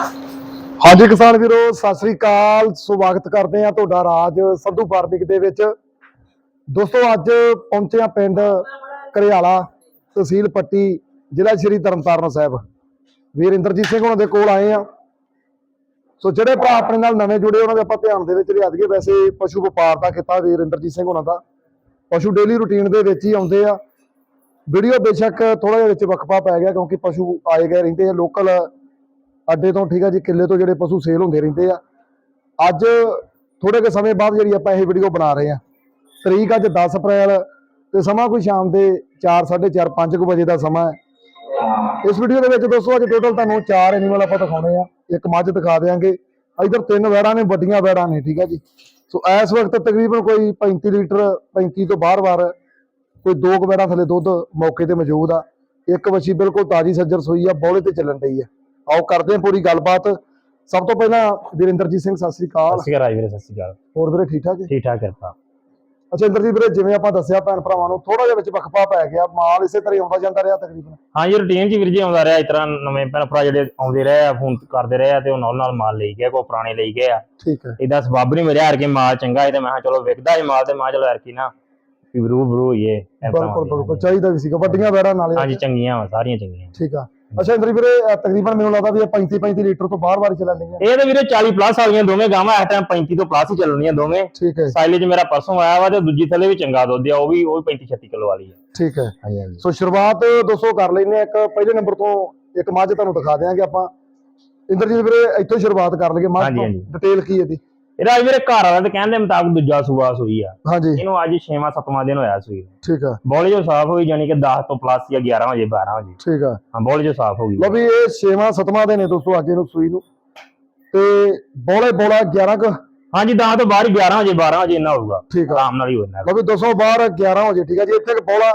ਹਾਂਜੀ ਕਿਸਾਨ ਵੀਰੋ, ਸਤਿ ਸ੍ਰੀ ਅਕਾਲ। ਸਵਾਗਤ ਕਰਦੇ ਆ ਤੁਹਾਡਾ ਰਾਜ ਸੰਧੂ ਫਾਰਮਿੰਗ ਦੇ ਵਿੱਚ। ਦੋਸਤੋ, ਅੱਜ ਪਹੁੰਚੇ ਆ ਪਿੰਡ ਘਰਿਆਲਾ ਤਹਿਸੀਲ ਪੱਟੀ, ਜ਼ਿਲ੍ਹਾ ਸ਼੍ਰੀ ਤਰਨਤਾਰਨ ਸਾਹਿਬ। ਵੀਰ ਇੰਦਰਜੀਤ ਸਿੰਘ ਉਹਨਾਂ ਦੇ ਕੋਲ ਆਏ ਆ ਸੋ ਜਿਹੜੇ ਭਰਾ ਆਪਣੇ ਨਾਲ ਨਵੇਂ ਜੁੜੇ, ਉਹਨਾਂ ਦੇ ਆਪਾਂ ਧਿਆਨ ਦੇ ਵਿੱਚ ਲਿਆ ਵੈਸੇ ਪਸ਼ੂ ਵਪਾਰ ਦਾ ਕੀਤਾ ਵੀਰ ਇੰਦਰਜੀਤ ਸਿੰਘ ਉਹਨਾਂ ਦਾ। ਪਸ਼ੂ ਡੇਲੀ ਰੁਟੀਨ ਦੇ ਵਿੱਚ ਹੀ ਆਉਂਦੇ ਆ। ਵੀਡੀਓ ਬੇਸ਼ੱਕ ਥੋੜਾ ਜਿਹਾ ਵਿੱਚ ਵਕਫਾ ਪੈ ਗਿਆ ਕਿਉਂਕਿ ਪਸ਼ੂ ਆਏ ਗਏ ਰਹਿੰਦੇ ਆ। ਲੋਕਲ ਅੱਡੇ ਤੋਂ ਠੀਕ ਆ ਜੀ, ਕਿੱਲੇ ਤੋਂ ਜਿਹੜੇ ਪਸ਼ੂ ਸੇਲ ਹੁੰਦੇ ਰਹਿੰਦੇ ਆ। ਅੱਜ ਥੋੜੇ ਕੁ ਸਮੇਂ ਬਾਅਦ ਜਿਹੜੀ ਆਪਾਂ ਇਹ ਵੀਡੀਓ ਬਣਾ ਰਹੇ ਆ। ਤਰੀਕ ਅੱਜ 10 ਅਪ੍ਰੈਲ ਤੇ ਸਮਾਂ ਕੋਈ ਸ਼ਾਮ ਦੇ 4 4:30 5 ਵਜੇ ਦਾ ਸਮਾਂ ਹੈ। ਇਸ ਵੀਡੀਓ ਦੇ ਵਿੱਚ ਦੋਸਤੋ ਅੱਜ ਟੋਟਲ ਤੁਹਾਨੂੰ ਚਾਰ ਐਨੀਮਲ ਆਪਾਂ ਦਿਖਾਉਣੇ ਆ। ਇੱਕ ਮੱਝ ਦਿਖਾ ਦੇਾਂਗੇ ਇਧਰ ਤਿੰਨ ਵੈੜਾਂ ਨੇ, ਵੱਡੀਆਂ ਵੈੜਾਂ ਨੇ, ਠੀਕ ਆ ਜੀ। ਸੋ ਇਸ ਵਕਤ ਤਕਰੀਬਨ ਕੋਈ 35 ਲੀਟਰ 35 ਤੋਂ ਬਾਹਰ-ਬਾਹਰ ਕੋਈ ਦੋ ਕੁ ਵੈੜਾਂ ਥੱਲੇ ਦੁੱਧ ਮੌਕੇ ਤੇ ਮੌਜੂਦ ਆ। ਇੱਕ ਵੱਛੀ ਬਿਲਕੁਲ ਤਾਜੀ ਸੱਜਰ ਸੋਈ ਆ, ਬੌਲੇ ਤੇ ਚੱਲਣ ਰਹੀ ਆ। ਆਓ ਕਰਦੇ ਹਾਂ ਪੂਰੀ ਗੱਲਬਾਤ। ਸਭ ਤੋਂ ਪਹਿਲਾਂ ਵੀਰਿੰਦਰਜੀਤ ਸਿੰਘ ਸਤਿ ਸ੍ਰੀ ਅਕਾਲ। ਸਤਿ ਸ਼੍ਰੀ ਅਕਾਲ ਵੀਰੇ ਸਤਿ ਸ਼੍ਰੀ ਅਕਾਲ। ਹੋਰ ਵੀਰੇ ਠੀਕ ਠਾਕ ਹੈ? ਠੀਕ ਠਾਕ ਕਿਰਪਾ। ਅੱਛਾ ਇੰਦਰਜੀਤ ਵੀਰੇ ਜਿਵੇਂ ਆਪਾਂ ਦੱਸਿਆ ਭੈਣ ਭਰਾਵਾਂ ਨੂੰ ਥੋੜਾ ਜਿਹਾ ਵਿੱਚ ਵਕਫਾ ਪੈ ਗਿਆ। ਮਾਲ ਇਸੇ ਤਰ੍ਹਾਂ ਹੀ ਆਉਂਦਾ ਜਾਂਦਾ ਰਿਹਾ ਤਕਰੀਬਨ। ਹਾਂਜੀ ਰੂਟੀਨ ਚ ਵੀਰ ਜੀ ਆਉਂਦਾ ਰਿਹਾ ਇਸ ਤਰ੍ਹਾਂ ਨਵੇਂ ਭੈਣ ਭਰਾ ਜਿਹੜੇ ਆਉਂਦੇ ਰਹੇ ਆ ਫੋਨ ਕਰਦੇ ਰਹੇ ਆ ਤੇ ਉਹ ਨਾਲ ਨਾਲ ਮਾਲ ਲਈ ਗਏ ਕੋ ਪੁਰਾਣੇ ਲਈ ਗਏ ਆ ਠੀਕ ਹੈ। ਇਹਦਾ ਸਬੱਬ ਨਹੀਂ ਮੇਰੇ ਹਰ ਕੇ ਮਾਲ ਚੰਗਾ ਹੈ ਤੇ ਮੈਂ ਕਿਹਾ ਚਲੋ ਵਿਕਦਾ ਹੈ ਮਾਲ ਤੇ ਮੈਂ ਚਲੋ ਹਰ ਕੀ ਨਾ ਵੀ ਬਰੂ ਬਰੂ ਭਰਾਵਾਂ ਬਿਲਕੁਲ। ਬਿਲਕੁਲ ਚਾਹੀਦਾ ਵੀ ਸੀਗਾ ਵੱਡੀਆਂ ਵੈੜਾਂ ਨਾਲੇ ਹਾਂਜੀ ਚੰਗੀਆਂ ਵਾ ਸਾਰੀਆਂ ਚੰਗੀਆਂ। ਠੀਕ ਆ। ਅੱਛਾ ਇੰਦਰਜੀਤ ਵੀਰੇ ਅਹ ਤਕਰੀਬਨ ਮੈਨੂੰ ਲੱਗਦਾ ਵੀ ਇਹ 35 35 ਲੀਟਰ ਤੋਂ ਬਾਹਰ-ਬਾਹਰ ਚੱਲਣ ਦੀਆਂ ਇਹ ਤਾਂ ਵੀਰੇ 40 ਪਲੱਸ ਵਾਲੀਆਂ ਦੋਵੇਂ ਗਾਵਾਂ ਇਸ ਟਾਈਮ 35 ਤੋਂ ਪਲੱਸ ਹੀ ਚੱਲਣੀਆਂ ਦੋਵੇਂ। ਠੀਕ ਹੈ। ਸਾਈਲੇਜ ਮੇਰਾ ਪਰਸੋਂ ਆਇਆ ਵਾ ਤੇ ਦੂਜੀ ਥੱਲੇ ਵੀ ਚੰਗਾ ਦੁੱਧ ਆ ਉਹ ਵੀ ਉਹ ਵੀ 35 36 ਕਿਲੋ ਵਾਲੀ ਹੈ ਠੀਕ ਹੈ। ਹਾਂਜੀ ਹਾਂਜੀ। ਸੋ ਸ਼ੁਰੂਆਤ ਦੋਸਤੋ ਕਰ ਲੈਨੇ ਆ ਇੱਕ ਪਹਿਲੇ ਨੰਬਰ ਤੋਂ ਇੱਕ ਮੱਝ ਤੁਹਾਨੂੰ ਦਿਖਾ ਦਿਆਂਗੇ ਆਪਾਂ। ਇੰਦਰਜੀਤ ਵੀਰੇ ਇੱਥੋਂ ਸ਼ੁਰੂਆਤ ਕਰ ਲਈਏ ਮੱਝ ਹਾਂਜੀ, ਤੋਂ ਹਾਂਜੀ। ਡਿਟੇਲ ਕੀ ਹੈ ਇਹਦੀ? ਇਹਦਾ ਅੱਜ ਘਰ ਵਾਲਾ ਤੇ ਕਹਿੰਦੇ ਮੁਤਾਬਕ ਦੂਜਾ ਸੂਆ ਸੂਈ ਆ। ਹਾਂਜੀ। ਇਹਨੂੰ ਅੱਜ 6ਵਾਂ 7ਵਾਂ ਦਿਨ ਹੋਇਆ ਸੂਈ ਨੂੰ। ਠੀਕ ਆ। ਬੋਲੀ ਜੋ ਸਾਫ਼ ਹੋਈ ਜਾਨੀ ਕਿ 10 ਤੋਂ ਪਲੱਸ ਜਾਂ 11 ਵਜੇ 12 ਵਜੇ। ਠੀਕ ਆ। ਹਾਂ ਬੋਲੀ ਜੋ ਸਾਫ਼ ਹੋ ਗਈ। ਲਓ ਵੀ ਇਹ 6ਵਾਂ 7ਵਾਂ ਦੇ ਨੇ ਦੋਸਤੋ ਅੱਗੇ ਨੂੰ ਸੂਈ ਨੂੰ। ਤੇ ਬੋਲੇ ਬੋਲਾ 11 ਕ। ਹਾਂਜੀ 10 ਤੋਂ ਹੀ 11 ਵਜੇ 12 ਵਜੇ ਇੰਨਾ ਹੋਊਗਾ। ਠੀਕ ਆ। ਆਰਾਮ ਨਾਲ ਹੀ ਹੋਣਾ ਲਓ ਵੀ 200 ਬਾਹਰ 11 ਹੋ ਜੇ ਠੀਕ ਆ ਜੀ? ਇੱਥੇ ਇੱਕ ਬੋਲਾ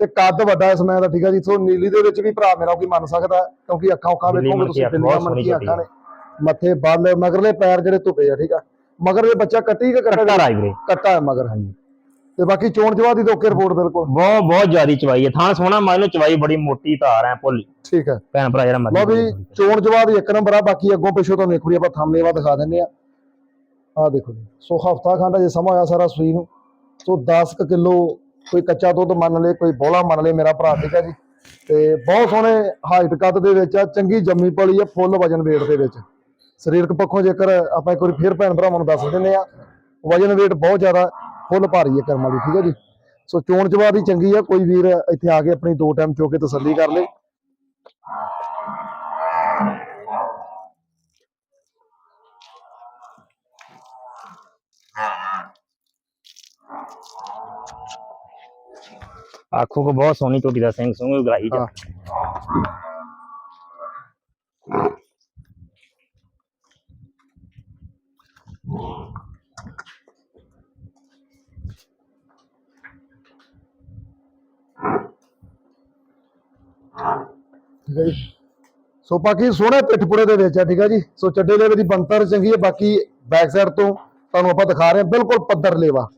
ਤੇ ਕੱਦ ਵੱਡਾ ਇਸ ਮੈਂ ਦਾ ਠੀਕ ਆ ਜੀ? ਸੋ ਨੀਲੀ ਦੇ ਵਿੱਚ ਵੀ ਭਰਾ ਮੇਰਾ ਕੋਈ ਮੰਨ ਸਕਦਾ ਹੈ, ਕਿਉਂਕਿ ਅੱਖਾਂ ਉੱਖਾਂ ਨੀਲੀ ਵੇਖੋਗੇ ਤੁਸੀਂ ਅੱਖ ਬਿੱਲੀਆਂ ਬਹੁਤ ਸੋਹਣੀ ਮਣਕੀਆਂ ਅੱਖਾਂ ਨੇ। ਮੱਥੇ ਬੱਲ ਮਗਰਲੇ ਪੈਰ ਜਿਹੜੇ ਧੁੱਪੇ ਆ ਠੀਕ ਆ? ਮਗਰ ਦੇ ਬੱਚਾ ਕੱਟੀ ਕਿ ਕੱਟਾ ਕੱਟਾ ਰਾਜ ਵੀਰੇ ਕੱਟਾ ਹੈ ਮਗਰ ਹਾਂਜੀ। ਤੇ ਬਾਕੀ ਚੋਣ ਜਵਾ ਦੀ ਤਾਂ ਓਕੇ ਰਿਪੋਰਟ ਬਿਲਕੁਲ। ਬਹੁਤ ਬਹੁਤ ਜ਼ਿਆਦੀ ਚਵਾਈ ਹੈ। ਥਾਂ ਸੋਹਣਾ ਮੰਨ ਲਓ ਚਵਾਈ ਬੜੀ ਮੋਟੀ ਧਾਰ ਹੈ ਭੁੱਲੀ। ਠੀਕ ਹੈ। ਭੈਣ ਭਰਾ ਜਿਹੜਾ ਲਓ ਮਰਜ਼ੀ ਵੀ ਚੋਣ ਜਵਾ ਦੀ ਇੱਕ ਨੰਬਰ ਆ ਬਾਕੀ ਅੱਗੋਂ ਪਿੱਛੋਂ ਤੁਹਾਨੂੰ ਇੱਕ ਵਾਰੀ ਆਪਾਂ ਥੰਮਲੇਵਾ ਦਿਖਾ ਦਿੰਨੇ ਆ ਆ ਦੇਖੋ ਜੀ ਸੋ ਹਫਤਾ ਖੰਡ ਜੇ ਸਮਾਂ ਹੋਇਆ ਸਾਰਾ ਸੂਈ ਨੂੰ। ਸੋ 10 ਕਿਲੋ ਕੋਈ ਕੱਚਾ ਦੁੱਧ ਮੰਨ ਲੇ ਕੋਈ ਬੋਲਾ ਮੰਨ ਲੇ ਮੇਰਾ ਭਰਾ ਠੀਕ ਹੈ ਜੀ। ਤੇ ਬਹੁਤ ਸੋਹਣੇ ਹਾਈਟ ਕੱਦ ਦੇ ਵਿੱਚ ਆ ਚੰਗੀ ਜੰਮੀ ਪਲੀ ਆ ਫੁੱਲ ਵਜਨ weight ਦੇ ਵਿੱਚ। ਸਰੀਰਕ ਪੱਖੋਂ ਜੇਕਰ ਆਪਾਂ ਇੱਕ ਵਾਰੀ ਫੇਰ ਭੈਣ ਭਰਾਵਾਂ ਨੂੰ ਦੱਸ ਦਿੰਦੇ ਆ ਵਜਨ weight ਬਹੁਤ ਜ਼ਿਆਦਾ ਫੁੱਲ ਭਾਰੀ ਹੈ ਕਰਮ ਵਾਲੀ ਠੀਕ ਹੈ ਜੀ? ਸੋ ਚੋਣ ਜਵਾ ਦੀ ਚੰਗੀ ਆ ਕੋਈ ਵੀਰ ਇੱਥੇ ਆ ਕੇ ਆਪਣੀ ਦੋ ਟਾਈਮ ਚੋ ਕੇ ਤਸੱਲੀ ਕਰ ਲੇ। ਆਖੋ ਕੋ ਬਹੁਤ ਸੋਹਣੀ ਟੋਟੀ ਦਾ ਸਿੰਘ ਸੁੰਗ ਗਰਾਈ ਜਾ ਠੀਕ ਹੈ ਜੀ। ਸੋ ਬਾਕੀ ਸੋਹਣੇ ਪਿੱਠਪੁਰੇ ਦੇ ਵਿੱਚ ਆ ਠੀਕ ਹੈ ਜੀ। ਸੋ ਚੱਡੇ ਲੇਵੇ ਦੀ ਬੰਤਰ ਚੰਗੀ ਹੈ, ਬਾਕੀ ਬੈਕ ਸਾਈਡ ਤੋਂ ਤੁਹਾਨੂੰ ਆਪਾਂ ਦਿਖਾ ਰਹੇ ਹਾਂ, ਬਿਲਕੁਲ ਪੱਧਰ ਲੇਵਾ।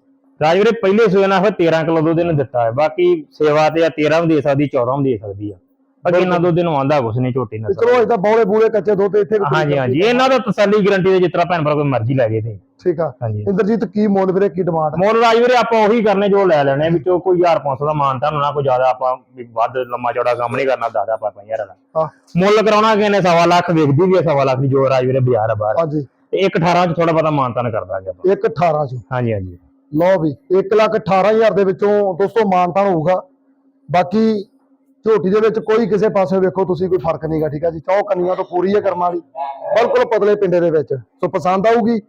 ਰਾਜ ਪਹਿਲੇ ਸੂਏ ਨਾਲ ਫਿਰ 13 ਕਿਲੋ ਦੁੱਧ ਇਹਨੇ ਦਿੱਤਾ ਹੈ, ਬਾਕੀ ਸੇਵਾ ਤੇ ਆ 13 ਵੀ ਦੇ ਸਕਦੀ 14 ਵੀ ਦੇ ਸਕਦੀ ਆ। ਅੱਗੇ ਇਹਨਾਂ ਦੁੱਧ ਨੂੰ ਆਂਦਾ ਕੁਛ ਨਹੀਂ ਝੋਟੀ ਤੇ ਨਾਲ ਚਲੋ ਇਹ ਤਾਂ ਬੌਲੇ ਬੂਲੇ ਕੱਚੇ ਦੁੱਧ ਇੱਥੇ ਵੀ ਹਾਂਜੀ ਹਾਂਜੀ। ਇਹਨਾਂ ਦਾ ਤਸੱਲੀ ਗਰੰਟੀ ਦੇ ਤਰ੍ਹਾਂ ਭੈਣ ਭਰਾ ਕੋਈ ਮਰਜ਼ੀ ਲੈ ਗਏ ਤੇ ਠੀਕ ਆ। ਹਾਂਜੀ। ਇੰਦਰਜੀਤ ਕੀ ਮੁੱਲ ਵੀਰੇ ਕੀ ਡਿਮਾਂਡ ਮੋਲ ਰਾਜ ਵੀਰੇ ਆਪਾਂ ਉਹੀ ਕਰਨੇ ਜੋ ਲੈ ਲੈਣੇ ਵਿੱਚੋਂ ਕੋਈ 1500 ਦਾ ਮਾਨਤਾ ਨਾ ਕੋਈ ਜ਼ਿਆਦਾ ਆਪਾਂ ਵੱਧ ਲੰਮਾ ਚੌੜਾ ਕੰਮ ਨਹੀਂ ਕਰਨਾ ਦਾਦਾ ਆਪਾਂ 5000 ਦਾ ਹਾਂ। ਮੁੱਲ ਕਰਾਉਣਾ ਕਿਨੇ ਸਵਾ ਲੱਖ ਵੇਚਦੀ ਵੀ ਸਵਾ ਲੱਖ ਦੀ ਜੋ ਰਾਜ ਵੀਰੇ ਬਾਜ਼ਾਰ ਬਾਹਰ। ਹਾਂਜੀ। ਤੇ 1 18 ਚ ਥੋੜਾ ਬਹੁਤਾ ਮਾਨਤਾ ਨਾ ਕਰ ਦਾਂਗੇ ਆਪਾਂ। 1 18 ਚ। ਹਾਂਜੀ ਹਾਂਜੀ। ਲਓ ਵੀ 1 ਲੱਖ 18000 ਦੇ ਵਿੱਚੋਂ ਦੋਸਤੋ ਮਾਨਤਾਨ ਹੋਊਗਾ। ਬਾਕੀ ਝੋਟੀ ਦੇ ਵਿੱਚ ਕੋਈ ਕਿਸੇ ਪਾਸੇ ਵੇਖੋ ਤੁਸੀਂ ਕੋਈ ਫ਼ਰਕ ਨਹੀਂਗਾ ਠੀਕ ਆ ਜੀ? ਚੌ ਕੰਨੀਆਂ ਤੋਂ ਪੂਰੀ ਹੈ ਕਰਮਾਂ ਵਾਲੀ। ਬਿਲਕੁਲ ਪਤਲੇ ਪਿੰਡੇ ਦੇ ਵਿੱਚ। ਸੋ ਪਸੰਦ ਆਊਗੀ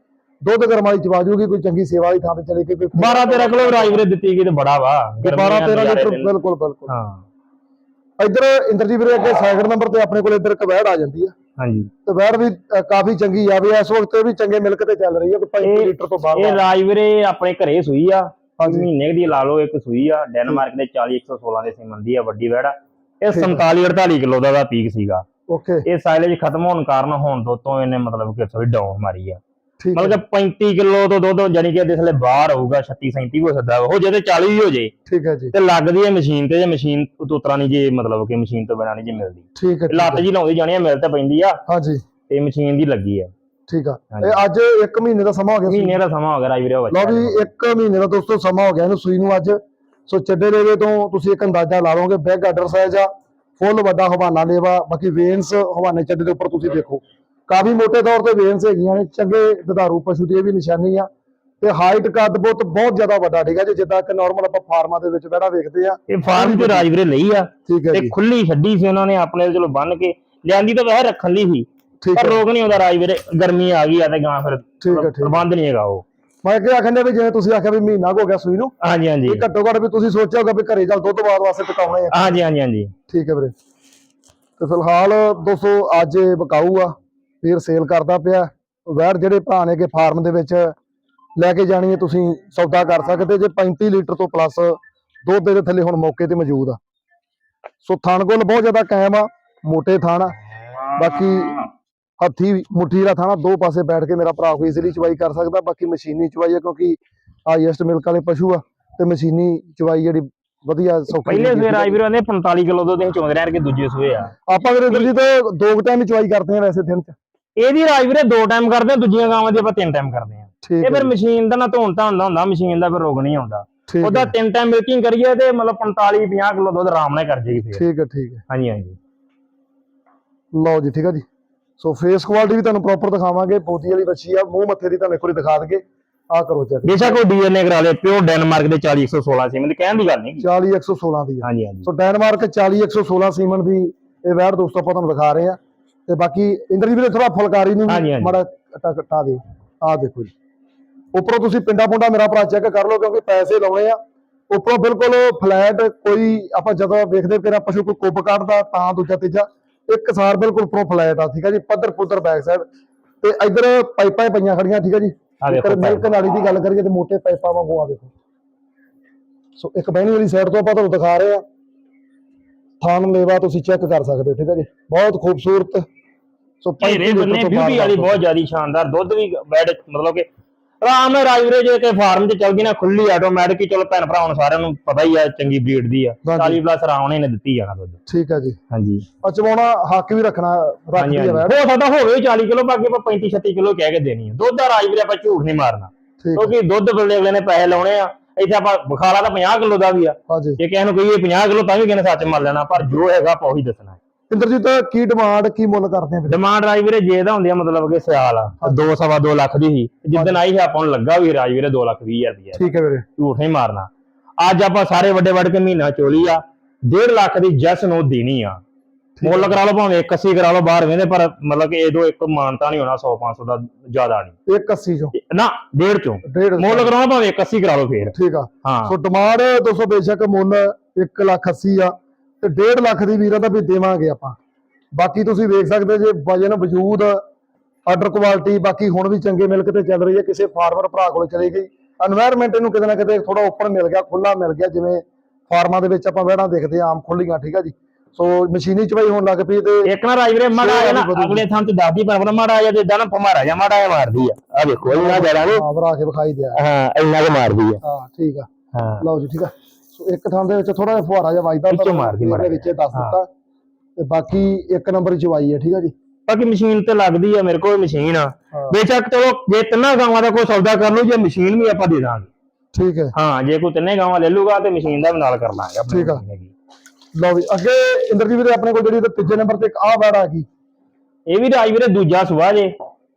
ਦੁੱਧ ਕਰਮਾਂ ਵਾਲੀ ਚਵਾ ਜੂਗੀ ਕੋਈ ਚੰਗੀ ਸੇਵਾ ਵਾਲੀ ਥਾਂ ਤੇ ਚਲੇ ਗਈ ਕੋਈ 12 13 ਕਿਲੋ ਰਾਜ ਵੀਰੇ ਦਿੱਤੀ ਗਈ ਤੇ ਬੜਾ ਵਾ। 12 13 ਨਜ਼ਾਰੇ ਲੀਟਰ ਬਿਲਕੁਲ ਬਿਲਕੁਲ। ਹਾਂ। ਇੱਧਰ ਇੰਦਰਜੀਤ ਵੀਰੇ ਅੱਗੇ ਸੈਕਿੰਡ ਨੰਬਰ ਤੇ ਆਪਣੇ ਕੋਲ ਇੱਧਰ ਕਵੈੜ ਆ ਜਾਂਦੀ ਆ। ਹਾਂਜੀ। ਤੇ ਵੈੜ ਵੀ ਕਾਫੀ ਚੰਗੀ ਆ ਵੀ ਇਸ ਵਕਤ ਵੀ ਚੰਗੇ ਮਿਲਕ ਤੇ ਚੱਲ ਰਹੀ ਹੈ ਕੋਈ 35 ਇਹ- ਲੀਟਰ ਤੋਂ ਬਾਅਦ ਇਹ ਰਾਜ ਵੀਰੇ ਆਪਣੇ ਘਰੇ ਸੂਈ ਆ। ਮਹੀਨੇ ਕੁ ਦੀ ਲਾ ਲਓ ਇੱਕ ਸੂਈ ਆ। ਡੈਨਮਾਰਕ ਦੇ 40 116 ਦੇ ਸੀਮਨ ਦੀ ਆ ਵੱਡੀ ਵੈੜ ਆ। ਇਹ 47 48 ਕਿਲੋ ਦਾ ਦਾ ਪੀਕ ਸੀਗਾ। ਓਕੇ ਇਹ ਸਾਈਲੇਜ ਖਤਮ ਹੋਣ ਕਾਰਨ ਹੁਣ ਤੋਂ ਤੋਂ ਇਹਨੇ ਮਤਲਬ ਕਿ ਥੋੜੀ ਡਾਊਨ ਮਾਰੀ ਆ। ਮਤਲਬ ਕਿ 35 ਕਿਲੋ ਤੋਂ ਦੁੱਧ ਜਾਨੀ ਕਿ ਇਹਦੇ ਥੱਲੇ ਬਾਹਰ ਹੋਊਗਾ 36 37 ਹੋ ਸਕਦਾ। ਉਹ ਜਿਹਦੇ 40 ਵੀ ਹੋ ਜੇ ਠੀਕ ਹੈ ਜੀ। ਤੇ ਲੱਗਦੀ ਹੈ ਮਸ਼ੀਨ ਤੇ ਜੇ ਮਸ਼ੀਨ ਉਤਰਾ ਨਹੀਂ ਜੇ ਮਤਲਬ ਕਿ ਮਸ਼ੀਨ ਤੋਂ ਬਿਨਾਂ ਨਹੀਂ ਜੇ ਮਿਲਦੀ। ਠੀਕ ਹੈ ਲੱਤ। ਜੀ ਲਾਉਂਦੀ ਜਾਣੀ ਆ ਮਿਲ ਤਾਂ ਪੈਂਦੀ ਆ। ਹਾਂਜੀ ਤੇ ਮਸ਼ੀਨ ਦੀ ਲੱਗੀ ਆ। ਠੀਕ ਆ। ਇਹ ਅੱਜ 1 ਮਹੀਨੇ ਦਾ ਸਮਾਂ ਹੋ ਗਿਆ ਮਹੀਨੇ ਦਾ ਸਮਾਂ ਹੋ ਗਿਆ ਰਾਜ ਵੀਰੇ ਬੱਚਾ ਵੀ 1 ਮਹੀਨੇ ਦਾ ਦੋਸਤੋ ਸਮਾਂ ਹੋ ਗਿਆ ਇਹਨੂੰ ਸੂਈ ਨੂੰ ਅੱਜ। ਸੋ ਚੱਡੇ ਲੇਵੇ ਤੋਂ ਤੁਸੀਂ ਇੱਕ ਅੰਦਾਜ਼ਾ ਲਾ ਲਓਗੇ ਬੈਗ ਆਰਡਰ ਸਾਈਜ਼ ਆ ਫੁੱਲ ਵੱਡਾ ਹਵਾਨਾ ਲੇਵਾ ਬਾਕੀ ਵੇਨਸ ਹਵਾਨੇ ਚੱਡੇ ਦੇ ਉੱਪਰ ਤੁਸੀਂ ਦੇਖੋ। ਕਾਫੀ ਮੋਟੇ ਤੌਰ ਤੇ ਵੇਨਸ ਹੈਗੀਆਂ ਨੇ ਚੰਗੇ ਦੁਧਾਰੂ ਪਸ਼ੂ ਦੀ ਇਹ ਵੀ ਨਿਸ਼ਾਨੀ ਆ। ਤੇ ਹਾਈਟ ਕੱਦ ਬਹੁਤ ਬਹੁਤ ਜ਼ਿਆਦਾ ਵੱਡਾ ਠੀਕ ਹੈ ਜੀ ਜਿੱਦਾਂ ਕਿ ਨਾਰਮਲ ਆਪਾਂ ਫਾਰਮਾਂ ਦੇ ਵਿੱਚ ਬਹਿਣਾ ਵੇਖਦੇ ਆ। ਇਹ ਫਾਰਮ ਤੇ ਰਾਜ ਵੀਰੇ ਲਈ ਆ ਤੇ ਖੁੱਲੀ ਛੱਡੀ ਸੀ ਉਹਨਾਂ ਨੇ ਆਪਣੇ ਚਲੋ ਬੰਨ ਕੇ ਲਿਆਂਦੀ ਤਾਂ ਵੈਸੇ ਰੱਖਣ ਲਈ ਸੀ ਪਰ ਰੋਗ ਨਹੀਂ ਆਉਂਦਾ ਰਾਜ ਵੀਰੇ ਗਰਮੀ ਆ ਗਈ ਆ ਤੇ ਗਾਂ ਫਿਰ। ਪ੍ਰਬੰਧ ਨਹੀਂ ਹੈਗਾ ਉਹ। ਮੈਂ ਕਿਹਾ ਆਖੰਦੇ ਵੀ ਜਿਵੇਂ ਤੁਸੀਂ ਆਖਿਆ ਵੀ ਮਹੀਨਾ ਕੁ ਹੋ ਗਿਆ ਸੂਈ ਨੂੰ ਹਾਂਜੀ ਹਾਂਜੀ। ਇਹ ਘੱਟੋ ਘੱਟ ਵੀ ਤੁਸੀਂ ਸੋਚਿਆ ਹੋਗਾ ਵੀ ਘਰੇ ਚੱਲ ਦੁੱਧ ਬਾਦ ਵਾਸਤੇ ਟਿਕਾਉਣਾ ਹੈ ਹਾਂਜੀ ਹਾਂਜੀ ਹਾਂਜੀ। ਠੀਕ ਹੈ ਵੀਰੇ। ਤੇ ਫਿਲਹਾਲ ਦੋਸਤੋ ਅੱਜ ਇਹ ਵਿਕਾਊ ਆ ਫਿਰ ਸੇਲ ਕਰਦਾ ਪਿਆ। ਵੈੜ ਜਿਹੜੇ ਭਰਾ ਨੇ ਕਿ ਫਾਰਮ ਦੇ ਵਿੱਚ ਲੈ ਕੇ ਜਾਣੀ ਹੈ ਤੁਸੀਂ ਸੌਦਾ ਕਰ ਸਕਦੇ ਜੇ 35 ਲੀਟਰ ਤੋਂ ਪਲੱਸ ਦੁੱਧ ਦੇ ਥੱਲੇ ਹੁਣ ਮੌਕੇ ਤੇ ਮੌਜੂਦ ਆ। ਸੋ ਥਣ ਗੁੱਲ ਬਹੁਤ ਜ਼ਿਆਦਾ ਕਾਇਮ ਆ ਮੋਟੇ ਥਣ ਆ। ਬਾਕੀ ਹੱਥੀ ਮੁੱਠੀ ਦਾ ਥਾਣਾ ਦੋ ਪਾਸੇ ਬੈਠ ਕੇ ਮੇਰਾ ਭਰਾ ਕੋਈ ਇਜ਼ੀਲੀ ਚਵਾਈ ਕਰ ਸਕਦਾ ਬਾਕੀ ਮਸ਼ੀਨੀ ਚਵਾਈ ਹੈ ਕਿਉਂਕਿ ਹਾਈਐਸਟ ਮਿਲਕ ਵਾਲੇ ਪਸ਼ੂ ਆ ਤੇ ਮਸ਼ੀਨੀ ਚਵਾਈ ਜਿਹੜੀ ਵਧੀਆ ਸੌਖੀ ਪਹਿਲੇ। ਸਵੇਰ ਰਾਜ ਵੀਰੇ ਆਂਦੇ 45 ਕਿਲੋ ਦੁੱਧ ਅਸੀਂ ਚੋਂਦੇ ਰਹਿਣ ਕੇ ਦੂਜੇ ਸੂਏ ਆ। ਆਪਾਂ ਵੀਰੇ ਜੀ ਤੇ ਦੋ ਟਾਈਮ ਚਵਾਈ ਕਰਦੇ ਆ ਵੈਸੇ ਦਿਨ ਚ। ਇਹਦੀ ਰਾਜ ਵੀਰੇ ਦੋ ਟਾਈਮ ਕਰਦੇ ਆ ਦੂਜੀਆਂ ਗਾਵਾਂ ਦੀ ਆਪਾਂ ਤਿੰਨ ਟਾਈਮ ਕਰਦੇ ਆ ਇਹ ਫਿਰ ਮਸ਼ੀਨ ਦਾ ਨਾ ਧੋਣ ਧਾਣ ਦਾ ਹੁੰਦਾ ਮਸ਼ੀਨ ਦਾ ਫਿਰ ਰੋਗ ਨਹੀਂ ਆਉਂਦਾ। ਉਹਦਾ ਤਿੰਨ ਟਾਈਮ ਮਿਲਕਿੰਗ ਕਰੀਏ ਤੇ ਮਤਲਬ 45 50 ਕਿਲੋ ਦੁੱਧ ਆਰਾਮ ਨਾਲ ਕਰ ਜੇਗੀ ਫਿਰ। ਠੀਕ ਹੈ ਠੀਕ ਹੈ। ਹਾਂਜੀ ਹਾਂਜੀ। ਲਓ ਜੀ ਠੀਕ ਹੈ ਜੀ। ਸੋ ਫੇਸ ਕੁਆਲਿਟੀ ਵੀ ਤੁਹਾਨੂੰ ਪ੍ਰੋਪਰ ਦਿਖਾਵਾਂਗੇ ਪੋਤੀ ਵਾਲੀ ਬੱਚੀ ਆ ਮੂੰਹ ਮੱਥੇ ਦੀ ਤੁਹਾਨੂੰ ਇੱਕ ਵਾਰੀ ਦਿਖਾ ਦਗੇ ਆ ਕਰੋ ਚੈੱਕ ਬੇਸ਼ੱਕ ਉਹ ਡੀਐਨਏ ਕਰਾ ਲੇ ਪਿਓਰ ਡੈਨਮਾਰਕ ਦੇ 40 116 ਸੀਮਨ ਦੀ ਕਹਿਣ ਦੀ ਗੱਲ ਨਹੀਂ। 40116 ਦੀ ਹਾਂਜੀ ਹਾਂਜੀ। ਸੋ ਡੈਨਮਾਰਕ 40116 ਸੀਮਨ ਦੀ ਇਹ ਵੈੜ ਦੋਸਤੋ ਆਪਾਂ ਤੁਹਾਨੂੰ ਦਿਖਾ ਰਹੇ ਆ। ਤੇ ਬਾਕੀ ਇੰਦਰ ਜੀ ਵੀਰੇ ਥੋੜਾ ਫੁਲਕਾਰੀ ਨੂੰ। ਮਾੜਾ ਟਾ ਦਿਓ। ਆ ਦੇਖੋ ਜੀ। ਉੱਪਰੋਂ ਤੁਸੀਂ ਪਿੰਡਾ ਪੁੰਡਾ ਮੇਰਾ ਭਰਾ ਚੈੱਕ ਕਰ ਲਓ ਕਿਉਂਕਿ ਪੈਸੇ ਲਾਉਣੇ ਆ। ਉੱਪਰੋਂ ਬਿਲਕੁਲ ਫਲੈਟ ਕੋਈ ਆਪਾਂ ਜਦੋਂ ਵੇਖਦੇ ਫਿਰ ਪਸ਼ੂ ਕੋਈ ਕੁੱਬ ਕੱਢਦਾ ਤਾਂ ਦੂਜਾ ਤੀਜਾ। ਇੱਕ ਸਾਰ ਬਿਲਕੁਲ ਉੱਪਰੋਂ ਫਲੈਟ ਆ ਠੀਕ ਆ ਜੀ ਪੱਧਰ ਪੁੱਧਰ ਬੈਕ ਸਾਈਡ ਤੇ ਇੱਧਰ ਪਾਈਪਾਂ ਪਈਆਂ ਖੜੀਆਂ ਠੀਕ ਆ ਜੀ। ਆ ਜੇਕਰ ਮਿਲਕ ਨਾਲੀ ਦੀ ਗੱਲ ਕਰੀਏ ਤੇ ਮੋਟੇ ਪਾਈਪਾਂ ਵਾਂਗੂ ਆ ਦੇਖੋ। ਸੋ ਇੱਕ ਬਹਿਣੀ ਵਾਲੀ ਸਾਈਡ ਤੋਂ ਆਪਾਂ ਤੁਹਾਨੂੰ ਦਿਖਾ ਰਹੇ ਆ ਥਾਨ ਲੇਵਾ ਤੁਸੀਂ ਚੈੱਕ ਕਰ ਸਕਦੇ ਹੋ ਠੀਕ ਹੈ ਜੀ। ਬਹੁਤ ਖੂਬਸੂਰਤ। ਸੋ 35 ਬੰਨੇ ਬਿਊਟੀ ਵਾਲੀ ਬਹੁਤ ਜ਼ਿਆਦੀ ਸ਼ਾਨਦਾਰ। ਦੁੱਧ ਵੀ ਬੈਡ ਮਤਲਬ ਕਿ ਆਰਾਮ ਨਾਲ ਰਾਜਵੀਰੇ ਜੇ ਕਿ ਫਾਰਮ 'ਚ ਚੱਲ ਗਈ ਨਾ ਖੁੱਲੀ ਆਟੋਮੈਟਿਕ ਹੀ ਚਲੋ ਭੈਣ ਭਰਾਵਾਂ ਨੂੰ ਸਾਰਿਆਂ ਨੂੰ ਪਤਾ ਹੀ ਆ ਚੰਗੀ ਬਰੀਡ ਦੀ ਆ। ਹਾਂਜੀ। 40 ਪਲੱਸ ਆਰਾਮ ਇਹਨੇ ਦਿੱਤੀ ਜਾਣਾ ਦੁੱਧ। ਠੀਕ ਹੈ ਜੀ। ਹਾਂਜੀ। ਅਚਵਾਉਣਾ ਹੱਕ ਵੀ ਰੱਖਣਾ ਹਾਂਜੀ ਰੱਖਦੀ ਹੈ ਵੈੜ ਹੋ ਸਕਦਾ ਹੋਵੇ 40 ਕਿਲੋ ਬਾਕੀ ਆਪਾਂ 35 36 ਕਿਲੋ ਕਹਿ ਕੇ ਦੇਣੀ ਆ। ਦੁੱਧ ਦਾ ਰਾਜਵੀਰੇ ਆਪਾਂ ਝੂਠ ਨਹੀਂ ਮਾਰਨਾ। ਠੀਕ ਹੈ ਕਿਉਂਕਿ ਦੁੱਧ ਬੱਲੇ ਅਗਲੇ ਨੇ ਪੈਸੇ ਲਾਉਣੇ ਆ ਇੱਥੇ ਆਪਾਂ ਬਖਾਲਾ ਤਾਂ 50 ਕਿਲੋ ਦਾ ਵੀ ਆ। ਹਾਂਜੀ। ਜੇ ਕਿਸੇ ਨੂੰ ਕਹੀਏ 50 ਕਿਲੋ ਤਾਂ ਵੀ ਕਿਸੇ ਨੇ ਸੱਚ ਮੰਨ ਲੈਣਾ ਪਰ ਜੋ ਹੈਗਾ ਆਪਾਂ ਉਹੀ ਦੱਸਣਾ। ਇੰਦਰਜੀਤ ਕੀ ਡਿਮਾਂਡ ਕੀ ਮੁੱਲ ਕਰਦੇ ਆ ਵੀਰੇ ਡਿਮਾਂਡ ਰਾਜ ਵੀਰੇ ਜੇ ਦਾ ਹੁੰਦੀ ਆ ਮਤਲਬ ਕਿ ਸਿਆਲ ਆ। ਦੋ ਸਵਾ ਦੋ ਲੱਖ ਦੀ ਸੀ। ਜਿੱਦਣ ਆਈ ਸੀ ਆਪਾਂ ਨੂੰ ਲੱਗਾ ਵੀ ਰਾਜ ਵੀਰੇ 2 ਲੱਖ 20 ਹਜ਼ਾਰ ਰੁਪਇਆ ਠੀਕ ਹੈ ਵੀਰੇ। ਝੂਠ ਨਹੀਂ ਮਾਰਨਾ। ਅੱਜ ਆਪਾਂ ਸਾਰੇ ਵੱਡੇ ਵੱਡ ਕੇ ਮਹੀਨਾ ਚੋਲੀ ਆ। 1.5 ਲੱਖ ਦੀ ਜਸ ਨੂੰ ਦੇਣੀ ਆ। ਮੁੱਲ ਕਰਾ ਲਓ ਭਾਵੇਂ 81 ਕਰਾ ਲਓ ਬਾਹਰ ਵੇਂਦੇ ਪਰ ਮਤਲਬ ਕਿ ਇਹਦੋਂ ਇੱਕ ਮਾਨਤਾ ਨਹੀਂ ਹੋਣਾ 100 500 ਦਾ ਜ਼ਿਆਦਾ ਨਹੀਂ। 180 ਚੋਂ। ਨਾ ਡੇਢ ਚੋਂ। ਡੇਢ ਮੁੱਲ ਕਰਾਉਣਾ ਭਾਵੇਂ 81 ਕਰਾ ਲਓ ਫੇਰ। ਠੀਕ ਆ। ਹਾਂ। ਸੋ ਡਿਮਾਂਡ 200 ਬੇਸ਼ੱਕ ਮੁੱਲ 1 ਲੱਖ 80 ਆ। ਤੇ 1.5 ਲੱਖ ਦੀ ਵੀਰਾਂ ਦਾ ਵੀ ਦੇਵਾਂਗੇ ਆਪਾਂ। ਬਾਕੀ ਤੁਸੀਂ ਵੇਖ ਸਕਦੇ ਜੇ ਵਜਨ ਵਜੂਦ ਆਰਡਰ ਕੁਆਲਿਟੀ ਬਾਕੀ ਹੁਣ ਵੀ ਚੰਗੇ ਮਿਲਕ ਤੇ ਚੱਲ ਰਹੀ ਹੈ ਕਿਸੇ ਫਾਰਮਰ ਭਰਾ ਕੋਲ ਚਲੀ ਗਈ। এনवायरमेंट ਇਹਨੂੰ ਕਿਤੇ ਨਾ ਕਿਤੇ ਥੋੜਾ ਓਪਨ ਮਿਲ ਗਿਆ ਖੁੱਲਾ ਮਿਲ ਗਿਆ ਜਿਵੇਂ ਫਾਰਮਾਂ ਦੇ ਵਿੱਚ ਆਪਾਂ ਵਹਿਣਾ ਦੇਖਦੇ ਆਮ ਖੁੱਲੀਆਂ ਠੀਕ ਆ ਜੀ। ਸੋ ਮਸ਼ੀਨੀ ਚਵਾਈ ਹੋਣ ਲੱਗ ਪਈ ਤੇ ਇੱਕ ਨਾ ਰਾਜ ਮਾੜਾ ਆਇਆ ਨਾ ਅਗਲੇ ਥਾਂ ਤੇ ਦਾਦੀ ਪਰ ਮਾੜਾ ਆਇਆ ਤੇ ਦਾਣਾ ਪਮਾਰਾ ਜਾਂ ਮਾੜਾ ਆਇਆ ਮਾਰਦੀ ਆ। ਆ ਵੇਖੋ ਇੰਨਾ ਜ਼ਿਆਦਾ ਨਹੀਂ ਆਵਰਾ ਕੇ ਵਿਖਾਈ ਦਿਆ। ਹਾਂ ਇੰਨਾ ਕੇ ਮਾਰਦੀ ਆ। ਹਾਂ ਠੀਕ ਆ। ਹਾਂ। ਲਓ ਜੀ ਠੀਕ ਆ। ਸੋ ਇੱਕ ਥਾਂ ਦੇ ਵਿੱਚ ਥੋੜਾ ਜਿਹਾ ਫੁਹਾਰਾ ਜਿਹਾ ਵੱਜਦਾ ਵਿੱਚੋਂ ਮਾਰਦੀ ਮਾੜਾ ਇਹਦੇ ਵਿੱਚ ਦੱਸ ਹਾਂ। ਦਿੱਤਾ। ਤੇ ਬਾਕੀ ਇੱਕ ਨੰਬਰ ਚਵਾਈ ਹੈ ਠੀਕ ਆ ਜੀ? ਬਾਕੀ ਮਸ਼ੀਨ ਤੇ ਲੱਗਦੀ ਆ ਮੇਰੇ ਕੋਲ ਮਸ਼ੀਨ ਆ। ਹਾਂ। ਬੇਸ਼ੱਕ ਚਲੋ ਜੇ ਤਿੰਨਾਂ ਗਾਵਾਂ ਦਾ ਕੋਈ ਸੌਦਾ ਕਰ ਲੂ ਜੇ ਮਸ਼ੀਨ ਵੀ ਆਪਾਂ ਦੇ ਦਾਂਗੇ। ਠੀਕ ਹੈ। ਹਾਂ ਜੇ ਕੋਈ ਤਿੰਨੇ ਗਾਵਾਂ ਲੈ ਲੂਗਾ ਤੇ ਮਸ਼ੀਨ ਦਾ ਵੀ ਨਾਲ ਕਰ ਲਾਂਗੇ ਆਪਣੀ ਠੀਕ ਆ। ਦੀ। ਲਓ ਵੀ ਅੱਗੇ ਇੰਦਰਜੀਤ ਵੀਰੇ ਆਪਣੇ ਕੋਲ ਜਿਹੜੀ ਤੇ ਤੀਜੇ ਨੰਬਰ ਤੇ ਇੱਕ ਆਹ ਵੈੜ ਆ ਗਈ। ਇਹ ਵੀ ਰਾਜ ਵੀਰੇ ਦੂਜਾ ਸੁਆ ਜੇ।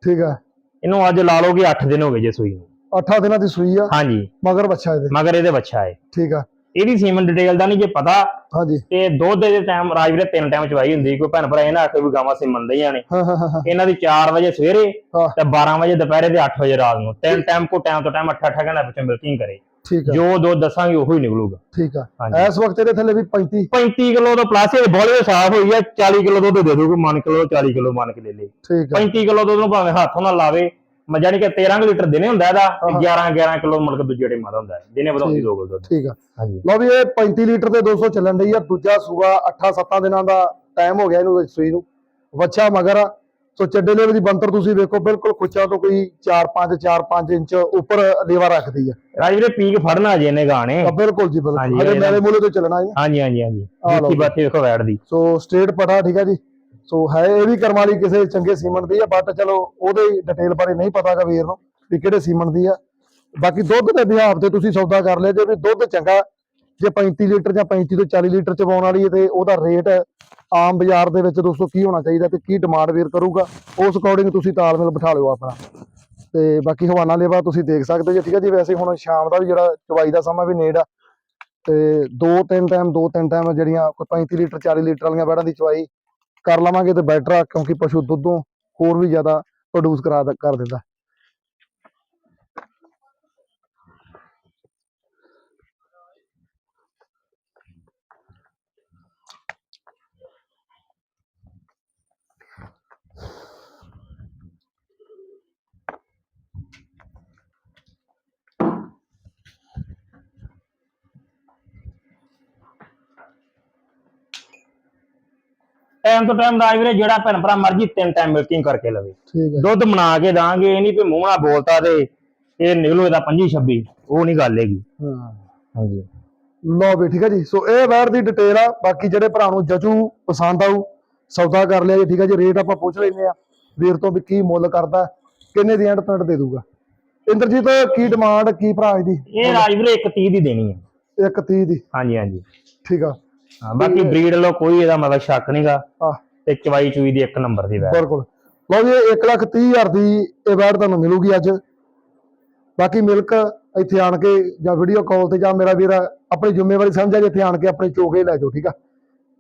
ਠੀਕ ਆ। ਇਹਨੂੰ ਅੱਜ ਲਾ ਲਓ ਕਿ 8 ਦਿਨ ਹੋ ਗਏ ਜੇ ਸੂਈ ਨੂੰ। 8 ਦਿਨਾਂ ਦੀ ਸੂਈ ਆ। ਹਾਂਜੀ। ਮਗਰ ਬੱਚਾ ਇਹਦੇ। ਮਗਰ ਇਹਦੇ ਬੱਚਾ ਹੈ ਠੀਕ ਆ। ਇਹਦੀ ਸੀਮਨ ਡਿਟੇਲ ਦਾ ਨਹੀਂ ਜੇ ਪਤਾ ਹਾਂਜੀ। ਤੇ ਦੁੱਧ ਦੇ ਟਾਈਮ ਰਾਜ ਵੀਰੇ ਤਿੰਨ ਟਾਈਮ ਚਵਾਈ ਹੁੰਦੀ ਕੋਈ ਭੈਣ ਭਰਾ ਇਹ ਨਾ ਆਖੇ ਵੀ ਗਾਵਾਂ ਸਿਮਣ ਲਈਆਂ ਨੇ। ਹਾਂ ਹਾਂ ਹਾਂ, ਹਾਂ। ਇਹਨਾਂ ਦੀ 4 ਵਜੇ ਸਵੇਰੇ ਹਾਂ। ਤੇ 12 ਵਜੇ ਦੁਪਹਿਰੇ ਤੇ 8 ਵਜੇ ਰਾਤ ਨੂੰ। ਤਿੰਨ ਟਾਈਮ ਕੋ ਟਾਈਮ ਤੋਂ ਟਾਈਮ 8 8 ਘੰਟੇ ਵਿੱਚ ਮਿਲਕਿੰਗ ਕਰੇ। ਠੀਕ ਆ। ਜੋ ਦੁੱਧ ਦੱਸਾਂਗੇ ਉਹੀ ਨਿਕਲੂਗਾ। ਠੀਕ ਆ। ਹਾਂਜੀ। ਇਸ ਵਕਤ ਇਹਦੇ ਥੱਲੇ ਵੀ 35 35 ਕਿਲੋ ਤੋਂ ਪਲੱਸ ਇਹ ਬੋਲੇ ਸਾਫ਼ ਹੋਈ ਆ 40 ਕਿਲੋ ਦੁੱਧ ਦੇ ਦੋਗੇ ਮੰਨ ਕਿਲੋ 40 ਕਿਲੋ ਮੰਨ ਕੇ ਲੈ ਲੇ। ਠੀਕ ਆ। 35 ਕਿਲੋ ਦੁੱਧ ਨੂੰ ਭਾਵੇਂ ਹੱਥੋਂ ਨਾਲ ਲਾਵੇ ਮ- ਜਾਣੀ ਕਿ 13 ਕੁ ਲੀਟਰ ਦਿਨੇ ਹੁੰਦਾ ਇਹਦਾ ਤੇ 11 11 ਕਿਲੋ ਮਤਲਬ ਦੂਜੇ ਡੇ ਮਾਦਾ ਹੁੰਦਾ ਦਿਨੇ ਵਧਾਉਂਦੀ ਦੋ ਦੁੱਧ। ਠੀਕ ਆ। ਹਾਂਜੀ। ਲਓ ਵੀ ਇਹ 35 ਲੀਟਰ ਤੇ 200 ਚੱਲਣ ਡਈ ਆ ਦੂਜਾ ਸੂਆ 8-7 ਦਿਨਾਂ ਦਾ ਟਾਈਮ ਹੋ ਗਿਆ ਇਹਨੂੰ ਸੂਈ ਨੂੰ। ਵੱਛਾ ਮਗਰ ਸੋ ਚੱਡੇ ਲੇਵੇ ਦੀ ਬੰਤਰ ਤੁਸੀਂ ਵੇਖੋ ਬਿਲਕੁਲ ਖੁੱਚਾ ਤੋਂ ਕੋਈ 4-5 4-5 ਇੰਚ ਉੱਪਰ ਲੇਵਾ ਰੱਖਦੀ ਆ। ਰਾਜ ਵੀਰੇ ਪੀਕ ਫੜਨਾ ਜੇ ਇਹਨੇ ਗਾਣੇ। ਬਿਲਕੁਲ ਜੀ ਬਿਲਕੁਲ। ਨਾ- ਮੇਰੇ ਮੂਲੇ ਤੇ ਚੱਲਣਾ ਹੈ ਹਾਂਜੀ ਹਾਂਜੀ ਹਾਂਜੀ। ਦੇਖੀ। ਬਾਤੀ ਵੇਖੋ ਵੈੜ ਦੀ। ਸੋ ਸਟੇਟ ਪਟਾ ਠੀਕ ਆ ਜੀ। ਸੋ ਹੈ ਇਹ ਵੀ ਕਰਮ ਵਾਲੀ ਕਿਸੇ ਚੰਗੇ ਸੀਮਨ ਦੀ ਆ ਬਟ ਚਲੋ ਉਹਦੇ ਡਿਟੇਲ ਬਾਰੇ ਨਹੀਂ ਪਤਾਗਾ ਵੀਰ ਨੂੰ ਵੀ ਕਿਹੜੇ ਸੀਮਨ ਦੀ ਆ। ਬਾਕੀ ਦੁੱਧ ਦੇ ਵਿਹਾਰ ਤੇ ਤੁਸੀਂ ਸੌਦਾ ਕਰ ਲਿਆ, ਜੇ ਵੀ ਦੁੱਧ ਚੰਗਾ, ਜੇ 35 ਲੀਟਰ ਜਾਂ 35 ਤੋਂ 40 ਲੀਟਰ ਚ ਪਾਉਣ ਵਾਲੀ ਹੈ ਤੇ ਉਹਦਾ ਰੇਟ ਆਮ ਬਾਜ਼ਾਰ ਦੇ ਵਿੱਚ ਦੋਸਤੋ ਕੀ ਹੋਣਾ ਚਾਹੀਦਾ ਤੇ ਕੀ ਡਿਮਾਂਡ ਵੀਰ ਕਰੂਗਾ, ਉਸ ਅਕੋਰਡਿੰਗ ਤੁਸੀਂ ਤਾਲਮੇਲ ਬਿਠਾ ਲਿਓ ਆਪਣਾ। ਤੇ ਬਾਕੀ ਹਵਾਨਾ ਲੇਵਾ ਤੁਸੀਂ ਦੇਖ ਸਕਦੇ ਜੀ, ਠੀਕ ਹੈ ਜੀ, ਵੈਸੇ ਹੁਣ ਸ਼ਾਮ ਦਾ ਵੀ ਜਿਹੜਾ ਚਵਾਈ ਦਾ ਸਮਾਂ ਵੀ ਨੇੜ ਆ। ਤੇ ਦੋ ਤਿੰਨ ਟਾਈਮ ਦੋ ਤਿੰਨ ਟਾਈਮ ਜਿਹੜੀਆਂ ਕੋਈ 35 ਲੀਟਰ 40 ਲੀਟਰ ਵਾਲੀਆਂ ਬੈੜਾਂ ਦੀ ਚਵਾਈ ਕਰ ਲਵਾਂਗੇ ਤੇ ਬੈਟਰ ਆ, ਕਿਉਂਕਿ ਪਸ਼ੂ ਦੁੱਧੋਂ ਹੋਰ ਵੀ ਜ਼ਿਆਦਾ ਪ੍ਰੋਡਿਊਸ ਕਰਾ ਕਰ ਦਿੰਦਾ। ਟਾਈਮ ਤੋਂ ਟਾਈਮ ਰਾਜ ਵੀਰੇ ਜਿਹੜਾ ਭੈਣ ਭਰਾ ਮਰਜ਼ੀ ਤਿੰਨ ਟਾਈਮ ਮਿਲਕਿੰਗ ਕਰਕੇ ਲਵੇ। ਠੀਕ ਹੈ। ਦੁੱਧ ਬਣਾ ਕੇ ਦਾਂਗੇ ਇਹ ਨਹੀਂ ਵੀ ਮੂੰਹ ਨਾਲ ਬੋਲਤਾ ਤੇ ਇਹ ਨਿਕਲੋ ਇਹਦਾ 25 26 ਉਹ ਨਹੀਂ ਗੱਲ ਹੈਗੀ। ਹਾਂ। ਹਾਂਜੀ। ਲਓ ਵੀ ਠੀਕ ਹੈ ਜੀ ਸੋ ਇਹ ਵੈਰ ਦੀ ਡਿਟੇਲ ਆ ਬਾਕੀ ਜਿਹੜੇ ਭਰਾ ਨੂੰ ਜਚੂ ਪਸੰਦ ਆਊ ਸੌਦਾ ਕਰ ਲਿਆ ਜੀ ਠੀਕ ਹੈ ਜੀ ਰੇਟ ਆਪਾਂ ਪੁੱਛ ਲੈਨੇ ਆ ਵੀਰ ਤੋਂ ਵੀ ਕੀ ਮੁੱਲ ਕਰਦਾ ਕਿੰਨੇ ਦੀ ਐਂਡ ਪੈਂਟ ਦੇ ਦੂਗਾ। ਇੰਦਰਜੀਤ ਕੀ ਡਿਮਾਂਡ ਕੀ ਭਰਾ ਇਹਦੀ ਇਹ ਰਾਜ ਵੀਰੇ 130 ਦੀ ਦੇਣੀ ਹੈ। 130 ਦੀ। ਹਾਂਜੀ ਹਾਂਜੀ। ਠੀਕ ਆ। ਹਾਂ ਬਾਕੀ ਬਰੀਡ ਲੋ ਕੋਈ ਇਹਦਾ ਮਤਲਬ ਸ਼ੱਕ ਨਹੀਂਗਾ ਤੇ ਚਵਾਈ ਚੂਈ ਦੀ ਇੱਕ ਨੰਬਰ ਦੀ ਵੈ ਬਿਲਕੁਲ। ਲਓ ਜੀ ਇਹ 1 ਲੱਖ 30 ਹਜ਼ਾਰ ਦੀ ਇਹ ਵੈਟ ਤੁਹਾਨੂੰ ਮਿਲੂਗੀ ਅੱਜ। ਬਾਕੀ ਮਿਲਕ ਇੱਥੇ ਆਣ ਕੇ ਜਾਂ ਵੀਡੀਓ ਕਾਲ ਤੇ ਜਾਂ ਮੇਰਾ ਵੀਰ ਆਪਣੀ ਜ਼ਿੰਮੇਵਾਰੀ ਸਮਝਿਆ ਜੇ ਇੱਥੇ ਆਣ ਕੇ ਆਪਣੇ ਚੋਗੇ ਲੈ ਜਾਓ ਠੀਕ ਆ?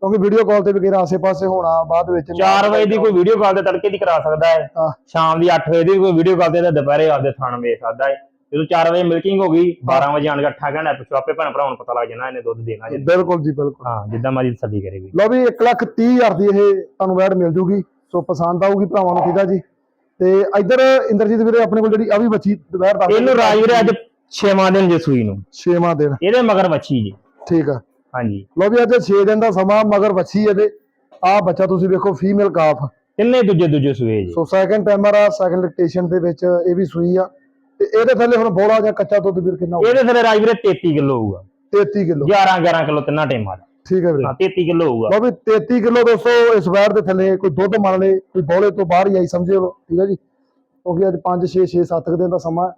ਕਿਉਂਕਿ ਵੀਡੀਓ ਕਾਲ ਤੇ ਵਗੈਰਾ ਆਸੇ-ਪਾਸੇ ਹੋਣਾ ਬਾਅਦ ਵਿੱਚ 4 ਵਜੇ ਦੀ ਕੋਈ ਵੀਡੀਓ ਕਾਲ ਤੇ ਤੜਕੇ ਦੀ ਕਰਾ ਸਕਦਾ ਹੈ। ਸ਼ਾਮ ਦੀ 8 ਵਜੇ ਦੀ ਕੋਈ ਵੀਡੀਓ ਕਾਲ ਤੇ ਤਾਂ ਦੁਪਹਿਰੇ ਆਪਦੇ ਥਾਣ ਵੇਖ ਸਕਦਾ ਹੈ। ਜਦੋਂ 4 ਵਜੇ ਮਿਲਕਿੰਗ ਹੋ ਗਈ 12 ਵਜੇ ਆਣ ਕੇ 8 ਘੰਟੇ ਪਿਛੋਂ ਆਪੇ ਭੈਣ ਭਰਾਵਾਂ ਨੂੰ ਪਤਾ ਲੱਗ ਜਾਣਾ ਇਹਨੇ ਦੁੱਧ ਦੇਣਾ ਜੀ ਬਿਲਕੁਲ ਜੀ ਬਿਲਕੁਲ। ਹਾਂ ਜਿੱਦਾਂ ਮਰਜ਼ੀ ਤਸੱਲੀ ਕਰੇਗੀ ਲਓ ਵੀ 1 ਲੱਖ 30 ਹਜ਼ਾਰ ਦੀ ਇਹ ਤੁਹਾਨੂੰ ਵੈਟ ਮਿਲ ਜੂਗੀ ਸੋ ਪਸੰਦ ਆਊਗੀ ਭਰਾਵਾਂ ਨੂੰ ਠੀਕ ਜੀ। ਤੇ ਇੱਧਰ ਇੰਦਰਜੀਤ ਵੀਰੇ ਆਪਣੇ ਕੋਲ ਜਿਹੜੀ ਆ ਵੀ ਬੱਚੀ ਵੈਟ ਦੱਸ ਇਹਨੂੰ ਰਾਜ ਵੀਰੇ ਅੱਜ 6ਵਾਂ ਦਿਨ ਜੇ ਸੂਈ ਨੂੰ। ਛੇਵਾਂ ਦਿਨ। ਇਹਦੇ ਮਗਰ ਵੱਛੀ ਜੀ। ਠੀਕ ਆ। ਹਾਂਜੀ। ਲਓ ਵੀ ਅੱਜ 6 ਦਿਨ ਦਾ ਸਮਾਂ ਮਗਰ ਵੱਛੀ ਇਹਦੇ। ਆ ਬੱਚਾ ਤੁਸੀਂ ਵੇਖੋ ਫੀਮੇਲ ਕਾਫ ਤਿੰਨੇ ਦੂਜੇ ਦੂਜੇ ਸੂਏ ਜੀ। ਸੋ ਸੈਕੰਡ ਟਾਈਮਰ ਆ ਸੈਕੰਡ ਲੈਕਟੇਸ਼ਨ ਦੇ ਵਿੱਚ ਇਹ ਵੀ ਸੂਈ ਆ। ਤੇ ਇਹਦੇ ਥੱਲੇ ਹੁਣ ਬੋਲਾ ਜਾਂ ਕੱਚਾ ਦੁੱਧ ਵੀਰ ਕਿੰਨਾ ਹੋਊਗਾ? ਇਹਦੇ ਥੱਲੇ ਰਾਜ ਵੀਰੇ 33 ਕਿਲੋ ਹੋਊਗਾ। 33 ਕਿਲੋ। 11 11 ਕਿਲੋ ਤਿੰਨਾਂ ਟਾਈਮਾਂ ਦਾ। ਠੀਕ ਹੈ ਵੀਰੇ। ਹਾਂ 33 ਕਿਲੋ ਹੋਊਗਾ। ਵੀ 33 ਕਿਲੋ ਦੋਸਤੋ ਇਸ ਵੈਟ ਦੇ ਥੱਲੇ ਕੋਈ ਦੁੱਧ ਮੰਨ ਲੇ ਕੋਈ ਬੋਲੇ ਤੋਂ ਬਾਹਰ ਹੀ ਆਈ ਸਮਝੇ ਠੀਕ ਹੈ ਜੀ? ਕਿਉਂਕਿ ਅੱਜ 5 6 6 7 ਦਿਨ ਦਾ ਸਮਾਂ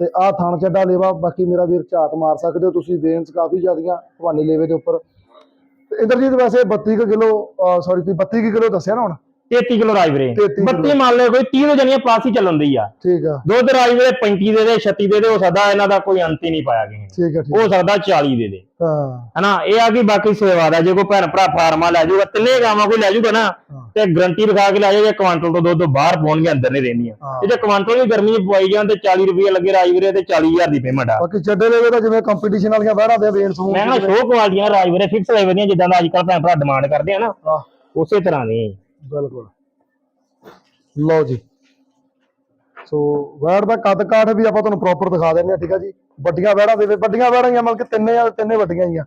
ਤੇ ਆਹ ਥਣ ਚੱਡਾ ਲੇਵਾ ਬਾਕੀ ਮੇਰਾ ਵੀਰ ਝਾਤ ਮਾਰ ਸਕਦੇ ਹੋ ਤੁਸੀਂ ਬੇਨਸ ਕਾਫੀ ਜ਼ਿਆਦੀਆਂ ਭਵਾਨੀ ਲੇਵੇ ਦੇ ਉੱਪਰ। ਇੰਦਰਜੀਤ ਵੈਸੇ 32 ਕਿਲੋ ਸੌਰੀ ਤੁਸੀਂ 32 ਕਿਲੋ ਦੱਸਿਆ ਨਾ ਹੁਣ? 33 ਕਿਲੋ ਰਾਜ ਵੀਰੇ 33 ਕਿਲੋ। 32 ਮੰਨ ਲਓ ਕੋਈ 30 ਤੋਂ ਜਣੀਆਂ ਪਲਾਸ ਹੀ ਚੱਲਣ ਦੀ ਆ। ਠੀਕ ਆ। ਦੁੱਧ ਰਾਜ ਵੀਰੇ 35 ਦੇ ਦੇ 36 ਦੇ ਦੇ ਹੋ ਸਕਦਾ ਇਹਨਾਂ ਦਾ ਕੋਈ ਅੰਤ ਹੀ ਨਹੀਂ ਪਾਇਆ ਕਿਸੇ ਨੇ। ਠੀਕ ਆ ਠੀਕ ਹੋ ਸਕਦਾ 40 ਦੇ ਦੇ। ਹਾਂ। ਹਨਾ ਇਹ ਆ ਕਿ ਬਾਕੀ ਸੇਵਾ ਦਾ ਜੇ ਕੋਈ ਭੈਣ ਭਰਾ ਫਾਰਮਾ ਲੈ ਜਾਊਗਾ ਤਿੰਨੇ ਗਾਵਾਂ ਕੋਈ ਲੈ ਜਾਊਗਾ ਨਾ। ਤੇ ਗਰੰਟੀ ਵਿਖਾ ਕੇ ਲੈ ਜਾਊਗਾ ਕੁਆਂਟਲ ਤੋਂ ਦੁੱਧ ਬਾਹਰ ਪਾਉਣਗੇ ਅੰਦਰ ਨਹੀਂ ਰਹਿੰਦੀਆਂ ਹਾਂ। ਤੇ ਜੇ ਕੁਆਂਟਲ ਵੀ ਗਰਮੀ ਚ ਪਵਾਈ ਜਾਣ ਤੇ 40 ਰੁਪਏ ਲੱਗੇ ਰਾਜ ਵੀਰੇ ਤੇ 40000 ਦੀ ਪੇਮੈਂਟ ਆ। ਬਾਕੀ ਚੱਡੇ ਲੇਵੇ ਦਾ ਜਿਵੇਂ ਕੰਪੀਟੀਸ਼ਨ ਵਾਲੀਆਂ ਵਹਿਰਾਂ ਦੇ ਵੇਨ ਸਮੂਹ ਮੈਂ ਕਹਿੰਦਾ ਸ਼ੋਅ ਕੁਆਲਟੀਆਂ ਰਾਜ ਵੀਰੇ ਫਿਕਸ ਲੈਵਲ ਦੀਆਂ ਜਿੱਦਾਂ ਦਾ ਅੱਜ ਕੱਲ੍ਹ ਭੈਣ ਭਰਾ ਡਿਮਾਂਡ ਕਰਦੇ ਆ ਨਾ ਉਸੇ ਤਰ੍ਹਾਂ ਦੀ। ਬਿਲਕੁਲ। ਲਓ ਜੀ। ਸੋ ਵੈੜ ਦਾ ਕੱਦ ਕਾਠ ਵੀ ਆਪਾਂ ਤੁਹਾਨੂੰ ਪ੍ਰੋਪਰ ਦਿਖਾ ਦਿੰਦੇ ਆ ਠੀਕ ਆ ਜੀ। ਵੱਡੀਆਂ ਵੈੜਾਂ ਦੇ ਵਿੱਚ ਵੱਡੀਆਂ ਵੈੜਾਂ ਹੀ ਆ ਮਤਲਬ ਕਿ ਤਿੰਨੇ ਆ ਤਿੰਨੇ ਵੱਡੀਆਂ ਹੀ ਆ।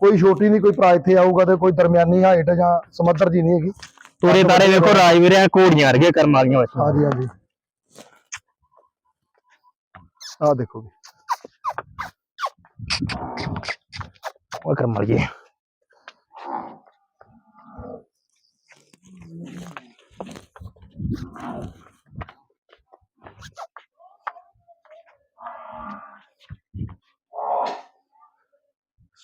ਕੋਈ ਛੋਟੀ ਨਹੀਂ ਕੋਈ ਭਰਾ ਇੱਥੇ ਆਊਗਾ ਤੇ ਕੋਈ ਦਰਮਿਆਨੀ ਹਾਈਟ ਜਾਂ ਸਮੱਧਰ ਜੀ ਨਹੀਂ ਹੈਗੀ। ਤੋਰੇ ਤਾਰੇ ਵੇਖੋ ਰਾਜ ਵੀਰੇ ਆ ਘੋੜੀਆਂ ਵਰਗੇ ਕਰਮ ਵਾਲੀਆਂ ਬੱਚੀਆਂ ਹਾਂਜੀ ਹਾਂਜੀ। ਆਹ ਦੇਖੋ ਜੀ। ਉਹ ਕਰਮ ਵਾਲੀਏ।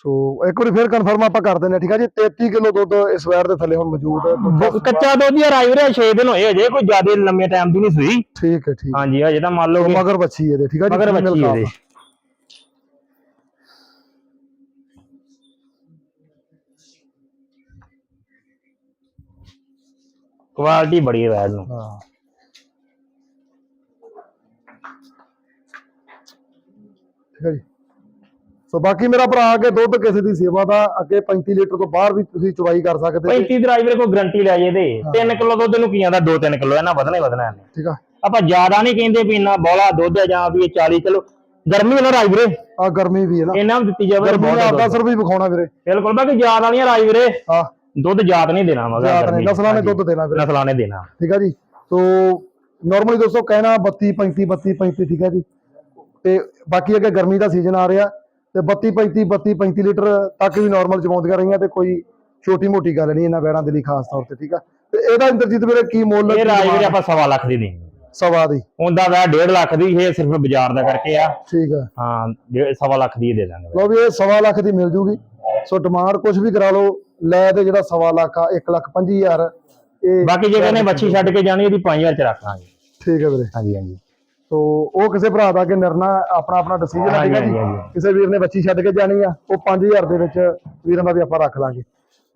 ਸੋ ਇੱਕ ਵਾਰੀ ਫੇਰ ਕਨਫਰਮ ਆਪਾਂ ਕਰ ਦਿੰਦੇ ਆ ਠੀਕ ਆ ਜੀ? 33 ਕਿਲੋ ਦੁੱਧ ਇਸ ਵੈੜ ਦੇ ਥੱਲੇ ਹੁਣ ਮੌਜੂਦ ਹੈ। ਕੱਚਾ ਦੁੱਧ ਹੀ ਰਾਜ ਵੀਰੇ 6 ਦਿਨ ਹੋਏ ਅਜੇ ਕੋਈ ਜ਼ਿਆਦਾ ਲੰਮੇ ਟਾਈਮ ਦੀ ਨਹੀਂ ਸੂਈ। ਠੀਕ ਹੈ ਠੀਕ ਹੈ। ਹਾਂਜੀ ਹਜੇ ਤਾਂ ਮੰਨ ਲਓ ਮਗਰ ਬੱਚੀ ਇਹਦੇ ਠੀਕ ਆ ਜੀ? ਮਗਰ ਬੱਚੀ। ਇਹਦੇ। ਕੁਆਲਿਟੀ ਬੜੀ ਹੈ ਵੈਡ ਨੂੰ। ਹਾਂ। ਠੀਕ ਹੈ ਜੀ। ਸੋ ਬਾਕੀ ਮੇਰਾ ਭਰਾ ਅੱਗੇ ਦੁੱਧ ਕਿਸੇ ਦੀ ਸੇਵਾ ਦਾ ਅੱਗੇ 35 ਲੀਟਰ ਤੋਂ ਬਾਹਰ ਵੀ ਤੁਸੀਂ ਚੁਵਾਈ ਕਰ ਸਕਦੇ ਜੀ 35 ਡਰਾਈਵਰ ਕੋਈ ਗਰੰਟੀ ਲੈ ਜੇ ਤੇ। 3 ਕਿਲੋ ਦੁੱਧ ਨੂੰ ਕੀ ਆਂਦਾ? 2-3 ਕਿਲੋ ਇਹਨਾਂ ਵਧਣਾ ਹੀ ਵਧਣਾ ਇਹਨੇ। ਠੀਕ ਆ। ਆਪਾਂ ਜ਼ਿਆਦਾ ਨਹੀਂ ਕਹਿੰਦੇ ਵੀ ਇੰਨਾ ਬੋਲਾ ਦੁੱਧ ਹੈ ਜਾਂ ਵੀ ਇਹ 40 ਕਿਲੋ। ਗਰਮੀ ਨਾਲ ਰਾਜ ਵੀਰੇ। ਆ ਗਰਮੀ ਵੀ ਹੈ ਨਾ। ਇਹਨਾਂ ਨੂੰ ਦਿੱਤੀ ਜਾਵੇ ਬਹੁਤ ਦਾ ਦੁੱਧ। ਆਪਦਾ ਸਰ ਵੀ ਵਿਖਾਉਣਾ ਵੀਰੇ। ਬਿਲਕੁਲ ਬਾਕੀ ਜ਼ਿਆਦਾ ਵਾਲੀਆਂ ਰਾਜ ਵੀਰੇ। ਹਾਂ। ਦੁੱਧ ਜ਼ਿਆਦਾ ਨਹੀਂ ਦੇਣਾ ਮਗਾ ਜ਼ਿਆਦਾ ਨਹੀਂ, ਨਸਲਾਂ ਨੇ ਦੁੱਧ ਦੇਣਾ ਵੀਰੇ ਨਸਲਾਂ ਨੇ ਦੇਣਾ। ਠੀਕ ਆ ਜੀ? ਸੋ ਨਾਰਮਲੀ ਦੋਸਤੋ ਕਹਿਣਾ 32 35 32 35 ਠੀਕ ਆ ਜੀ? ਤੇ ਬਾਕੀ ਅੱਗੇ ਗਰਮੀ ਦਾ ਸੀਜ਼ਨ ਆ ਰਿਹਾ ਤੇ 32 35 32 35 ਲੀਟਰ ਤੱਕ ਵੀ ਨਾਰਮਲ ਚਵਾਉਂਦੀਆਂ ਰਹੀਆਂ ਤੇ ਕੋਈ ਛੋਟੀ ਮੋਟੀ ਗੱਲ ਨਹੀਂ ਇਹਨਾਂ ਵੈੜਾਂ ਦੇ ਲਈ ਖਾਸ ਤੌਰ ਤੇ ਠੀਕ ਆ? ਤੇ ਇਹਦਾ ਇੰਦਰਜੀਤ ਵੀਰੇ ਕੀ ਮੁੱਲ ਇਹ ਰਾਜ ਵੀਰੇ? ਆਪਾਂ ਸਵਾ ਲੱਖ ਦੀ ਦੇਣੀ। ਸਵਾ ਦੀ। ਉਹਦਾ ਵਾ 1.5 ਲੱਖ ਦੀ ਇਹ ਸਿਰਫ ਬਾਜ਼ਾਰ ਦਾ ਕਰਕੇ ਆ। ਠੀਕ ਹੈ ਹਾਂ ਡੇਢ- ਸਵਾ ਲੱਖ ਦੀ ਦੇ ਦਾਂਗੇ। ਲਓ ਵੀ ਇਹ ਸਵਾ ਲੱਖ ਦੀ ਮਿਲ ਜੂਗੀ। ਸੋ ਡਿਮਾਂਡ ਕੁਝ ਵੀ ਕਰਾ ਲਓ ਲੈ ਤੇ ਜਿਹੜਾ ਸਵਾ ਲੱਖ ਆ 1 ਲੱਖ 25000 ਇਹ ਬਾਕੀ ਜੇ ਕਹਿੰਦੇ ਬੱਚੀ ਛੱਡ ਕੇ ਜਾਣੀ ਇਹਦੀ 5000 ਚ ਰੱਖ ਲਾਂਗੇ। ਠੀਕ ਹੈ ਵੀਰੇ। ਹਾਂਜੀ ਹਾਂਜੀ। ਸੋ ਉਹ ਕਿਸੇ ਭਰਾ ਦਾ ਕਿ ਨਿਰਣਾ ਆਪਣਾ ਆਪਣਾ ਡਿਸੀਜਨ ਹੈ ਠੀਕ ਹੈ ਜੀ। ਕਿਸੇ ਵੀਰ ਨੇ ਬੱਚੀ ਛੱਡ ਕੇ ਜਾਣੀ ਆ ਉਹ 5000 ਦੇ ਵਿੱਚ ਵੀਰਾਂ ਦਾ ਵੀ ਆਪਾਂ ਰੱਖ ਲਾਂਗੇ।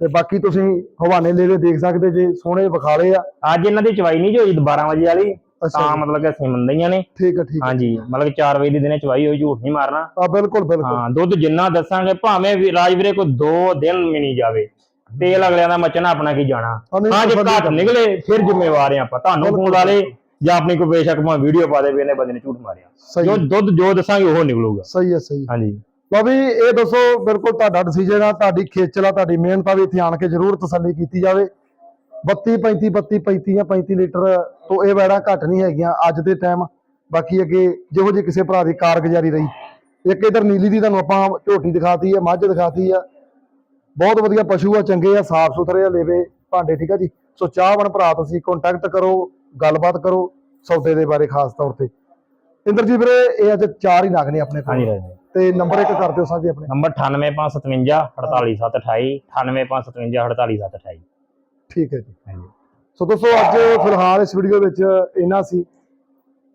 ਤੇ ਬਾਕੀ ਤੁਸੀਂ ਹਵਾਨੇ ਲੈ ਕੇ ਦੇਖ ਸਕਦੇ ਜੇ ਸੋਹਣੇ ਵਿਖਾਲੇ ਆ। ਅੱਜ ਇਹਨਾਂ ਦੀ ਚਵਾਈ ਨਹੀਂ ਜੀ ਹੋਈ 12 ਵਜੇ ਵਾਲੀ। ਤਾਂ। ਮਤਲਬ ਕਿ ਅਸੀਂ ਮੰਨਦੀਆਂ ਨੇ। ਠੀਕ ਹੈ ਠੀਕ ਹਾਂਜੀ ਮਤਲਬ ਕਿ 4 ਵਜੇ ਦੀ ਦਿਨੇ ਚਵਾਈ ਹੋਈ ਝੂਠ ਨਹੀਂ ਮਾਰਨਾ। ਆ ਬਿਲਕੁਲ ਬਿਲਕੁਲ। ਹਾਂ ਦੁੱਧ ਜਿੰਨਾ ਦੱਸਾਂਗੇ ਭਾਵੇਂ ਵੀ ਰਾਜ ਵੀਰੇ ਕੋਈ 2 ਦਿਨ ਵੀ ਨਹੀਂ ਜਾਵੇ ਤੇਲ ਅਗਲਿਆਂ ਦਾ ਮਚਣਾ ਆਪਣਾ ਕੀ ਜਾਣਾ? ਹਾਂ, ਜੇ ਘੱਟ। ਨਿਕਲੇ ਫਿਰ ਜ਼ਿੰਮੇਵਾਰ ਆ ਆਪਾਂ। ਤੁਹਾਨੂੰ ਫੋਨ ਲਾ ਲੇ ਜਾਂ ਆਪਣੀ ਕੋਈ ਬੇਸ਼ੱਕ ਭਾਵੇਂ ਵੀਡੀਓ ਪਾ ਦੇ ਵੀ ਇਹਨੇ ਬੰਦੇ ਨੇ ਝੂਠ ਮਾਰਿਆ। ਜੋ ਦੁੱਧ ਜੋ ਦੱਸਾਂਗੇ ਉਹ ਨਿਕਲੂਗਾ। ਸਹੀ ਹੈ ਸਹੀ। ਹਾਂਜੀ। ਵੀ ਇਹ ਦੱਸੋ ਬਿਲਕੁਲ ਤੁਹਾਡਾ ਡਿਸੀਜਨ ਆ ਤੁਹਾਡੀ ਖੇਚਲ ਤੁਹਾਡੀ ਮਿਹਨਤ ਆ ਵੀ ਇੱਥੇ ਆਣ ਕੇ ਜ਼ਰੂਰ ਤਸੱਲੀ ਕੀਤੀ ਜਾਵੇ। 32 35 32 35 ਜਾਂ 35 ਲੀਟਰ ਤੋਂ ਇਹ ਵੈੜਾਂ ਘੱਟ ਨਹੀਂ ਹੈਗੀਆਂ ਅੱਜ ਦੇ ਟਾਈਮ ਬਾਕੀ ਅੱਗੇ ਜਿਹੋ ਜਿਹੀ ਕਿਸੇ ਭਰਾ ਦੀ ਕਾਰਗੁਜ਼ਾਰੀ ਰਹੀ। ਇੱਕ ਇਧਰ ਨੀਲੀ ਦੀ ਤੁਹਾਨੂੰ ਆਪਾਂ ਝੋਟੀ ਦਿਖਾਤੀ ਹੈ ਮੱਝ ਦਿਖਾਤੀ ਆ ਬਹੁਤ ਵਧੀਆ ਪਸ਼ੂ ਆ ਚੰਗੇ ਆ ਸਾਫ਼ ਸੁਥਰੇ ਆ ਲੇਵੇ ਭਾਂਡੇ ਠੀਕ ਆ ਜੀ? ਸੋ ਚਾਹਵਣ ਭਰਾ ਤੁਸੀਂ ਕੰਟੈਕਟ ਕਰੋ ਗੱਲਬਾਤ ਕਰੋ ਸੌਦੇ ਦੇ ਬਾਰੇ ਖਾਸ ਤੌਰ ਤੇ। ਇੰਦਰਜੀਤ ਵੀਰੇ ਇਹ ਅੱਜ ਚਾਰ ਹੀ ਨਗ ਨੇ ਆਪਣੇ ਕੋਲ। ਤੇ ਨੰਬਰ ਇੱਕ ਕਰ ਦਿਓ ਸਾਂਝੇ ਆਪਣੇ। ਨੰਬਰ 98557 48728 98557 48728 ਠੀਕ ਹੈ ਜੀ। ਹਾਂਜੀ। ਸੋ ਦੋਸਤੋ ਅੱਜ ਫਿਲਹਾਲ ਇਸ ਵੀਡੀਓ ਵਿੱਚ ਇੰਨਾ ਸੀ।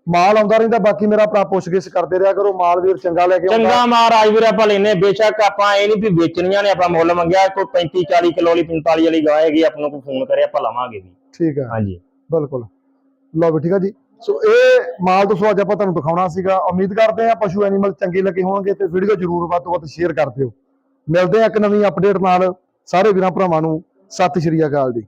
ਮਾਲ ਆਉਂਦਾ ਰਹਿੰਦਾ ਬਾਕੀ ਮੇਰਾ ਭਰਾ ਪੁੱਛਗਿੱਛ ਕਰਦੇ ਰਿਹਾ ਕਰੋ। ਮਾਲ ਵੀਰ ਚੰਗਾ ਲੈ ਕੇ ਚੰਗਾ ਮਹਾਰਾਜ ਵੀਰ ਆਪਾਂ ਲੈਨੇ ਬੇਸ਼ੱਕ ਆਪਾਂ ਇਹ ਨਹੀਂ ਵੀ ਵੇਚਣੀਆਂ ਨੇ ਆਪਾਂ ਮੁੱਲ ਮੰਗਿਆ। ਕੋਈ 35 40 ਕਿਲੋ ਵਾਲੀ 45 ਵਾਲੀ ਗਾਂ ਹੈਗੀ ਆਪਾਂ ਨੂੰ ਕੋਈ ਫੋਨ ਕਰੇ ਆਪਾਂ ਲਵਾਂਗੇ ਵੀ। ਠੀਕ ਹੈ। ਹਾਂਜੀ। ਬਿਲਕੁਲ। ਲਓ ਵੀ ਠੀਕ ਹੈ ਜੀ। ਸੋ ਇਹ ਮਾਲ ਦੋਸਤੋ ਅੱਜ ਆਪਾਂ ਤੁਹਾਨੂੰ ਦਿਖਾਉਣਾ ਸੀਗਾ। ਉਮੀਦ ਕਰਦੇ ਹਾਂ ਪਸ਼ੂ ਐਨੀਮਲ ਚੰਗੇ ਲੱਗੇ ਹੋਣਗੇ ਤੇ ਵੀਡੀਓ ਜਰੂਰ ਵੱਧ ਤੋਂ ਵੱਧ ਸ਼ੇਅਰ ਕਰ ਦਿਓ। ਮਿਲਦੇ ਆ ਇੱਕ ਨਵੀਂ ਅਪਡੇਟ ਨਾਲ। ਸਾਰੇ ਵੀਰਾਂ ਭਰਾਵਾਂ ਨੂੰ ਸਤਿ ਸ਼੍ਰੀ ਅਕਾਲ ਜੀ।